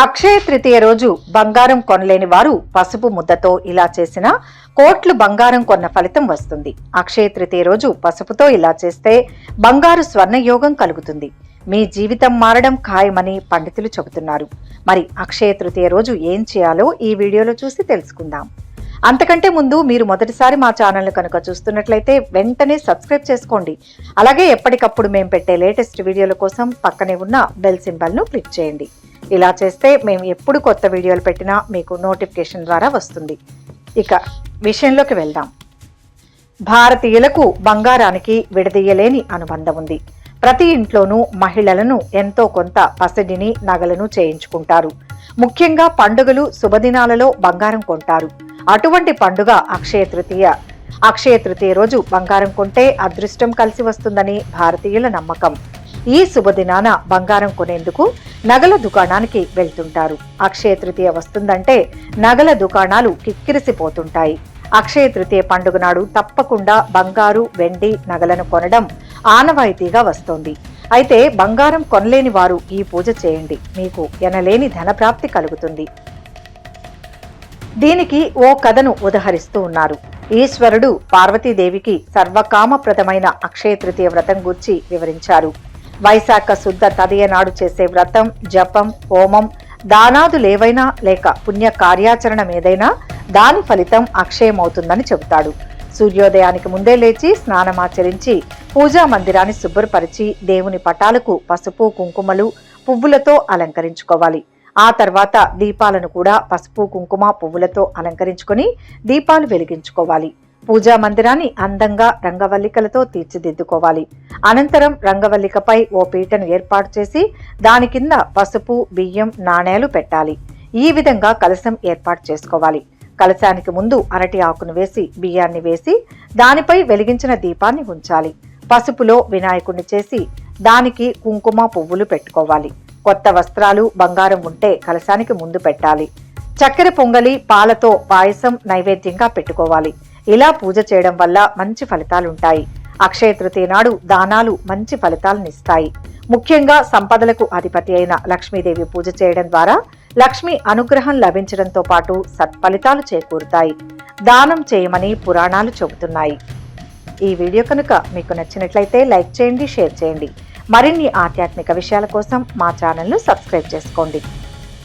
అక్షయ తృతీయ రోజు బంగారం కొనలేని వారు పసుపు ముద్దతో ఇలా చేసిన కోట్లు బంగారం కొన్న ఫలితం వస్తుంది. అక్షయ తృతీయ రోజు పసుపుతో ఇలా చేస్తే బంగారు స్వర్ణయోగం కలుగుతుంది. మీ జీవితం మారడం ఖాయమని పండితులు చెబుతున్నారు. మరి అక్షయ తృతీయ రోజు ఏం చేయాలో ఈ వీడియోలో చూసి తెలుసుకుందాం. అంతకంటే ముందు మీరు మొదటిసారి మా ఛానల్ను కనుక చూస్తున్నట్లయితే వెంటనే సబ్స్క్రైబ్ చేసుకోండి. అలాగే ఎప్పటికప్పుడు మేము పెట్టే లేటెస్ట్ వీడియోల కోసం పక్కనే ఉన్న బెల్ సింబల్ను క్లిక్ చేయండి. ఇలా చేస్తే మేము ఎప్పుడు కొత్త వీడియోలు పెట్టినా మీకు నోటిఫికేషన్ ద్వారా వస్తుంది. ఇక విషయంలోకి వెళ్దాం. భారతీయులకు బంగారానికి విడదీయలేని అనుబంధం ఉంది. ప్రతి ఇంట్లోనూ మహిళలను ఎంతో కొంత పసిడిని నగలను చేయించుకుంటారు. ముఖ్యంగా పండుగలు శుభదినాలలో బంగారం కొంటారు. అటువంటి పండుగ అక్షయ తృతీయ అక్షయ తృతీయ రోజు బంగారం కొంటే అదృష్టం కలిసి వస్తుందని భారతీయుల నమ్మకం. ఈ శుభదినాన బంగారం కొనేందుకు నగల దుకాణానికి వెళ్తుంటారు. అక్షయ తృతీయ వస్తుందంటే నగల దుకాణాలు కిక్కిరిసిపోతుంటాయి. అక్షయ తృతీయ పండుగ నాడు తప్పకుండా బంగారు వెండి నగలను కొనడం ఆనవాయితీగా వస్తోంది. అయితే బంగారం కొనలేని వారు ఈ పూజ చేయండి. మీకు ఎనలేని ధనప్రాప్తి కలుగుతుంది. దీనికి ఓ కథను ఉదహరిస్తూ ఉన్నారు. ఈశ్వరుడు పార్వతీదేవికి సర్వకామప్రదమైన అక్షయ తృతీయ వ్రతం గూర్చి వివరించారు. వైశాఖ శుద్ధ తదియ నాడు చేసే వ్రతం జపం హోమం దానాదులేవైనా లేక పుణ్య కార్యాచరణం ఏదైనా దాని ఫలితం అక్షయమవుతుందని చెబుతాడు. సూర్యోదయానికి ముందే లేచి స్నానమాచరించి పూజా మందిరాన్ని శుభ్రపరిచి దేవుని పటాలకు పసుపు కుంకుమలు పువ్వులతో అలంకరించుకోవాలి. ఆ తర్వాత దీపాలను కూడా పసుపు కుంకుమ పువ్వులతో అలంకరించుకొని దీపాలు వెలిగించుకోవాలి. పూజా మందిరాన్ని అందంగా రంగవల్లికలతో తీర్చిదిద్దుకోవాలి. అనంతరం రంగవల్లికపై ఓ పీటను ఏర్పాటు చేసి దాని కింద పసుపు బియ్యం నాణేలు పెట్టాలి. ఈ విధంగా కలశం ఏర్పాటు చేసుకోవాలి. కలశానికి ముందు అరటి ఆకును వేసి బియ్యాన్ని వేసి దానిపై వెలిగించిన దీపాన్ని ఉంచాలి. పసుపులో వినాయకుడిని చేసి దానికి కుంకుమ పువ్వులు పెట్టుకోవాలి. కొత్త వస్త్రాలు బంగారం ఉంటే కలశానికి ముందు పెట్టాలి. చక్కెర పొంగలి పాలతో పాయసం నైవేద్యంగా పెట్టుకోవాలి. ఇలా పూజ చేయడం వల్ల మంచి ఫలితాలుంటాయి. అక్షయ తృతీయ నాడు దానాలు మంచి ఫలితాలనిస్తాయి. ముఖ్యంగా సంపదలకు అధిపతి అయిన లక్ష్మీదేవి పూజ చేయడం ద్వారా లక్ష్మి అనుగ్రహం లభించడంతో పాటు సత్ఫలితాలు చేకూరుతాయి. దానం చేయమని పురాణాలు చెబుతున్నాయి. ఈ వీడియో కనుక మీకు నచ్చినట్లయితే లైక్ చేయండి షేర్ చేయండి. మరిన్ని ఆధ్యాత్మిక విషయాల కోసం మా ఛానల్ను సబ్స్క్రైబ్ చేసుకోండి.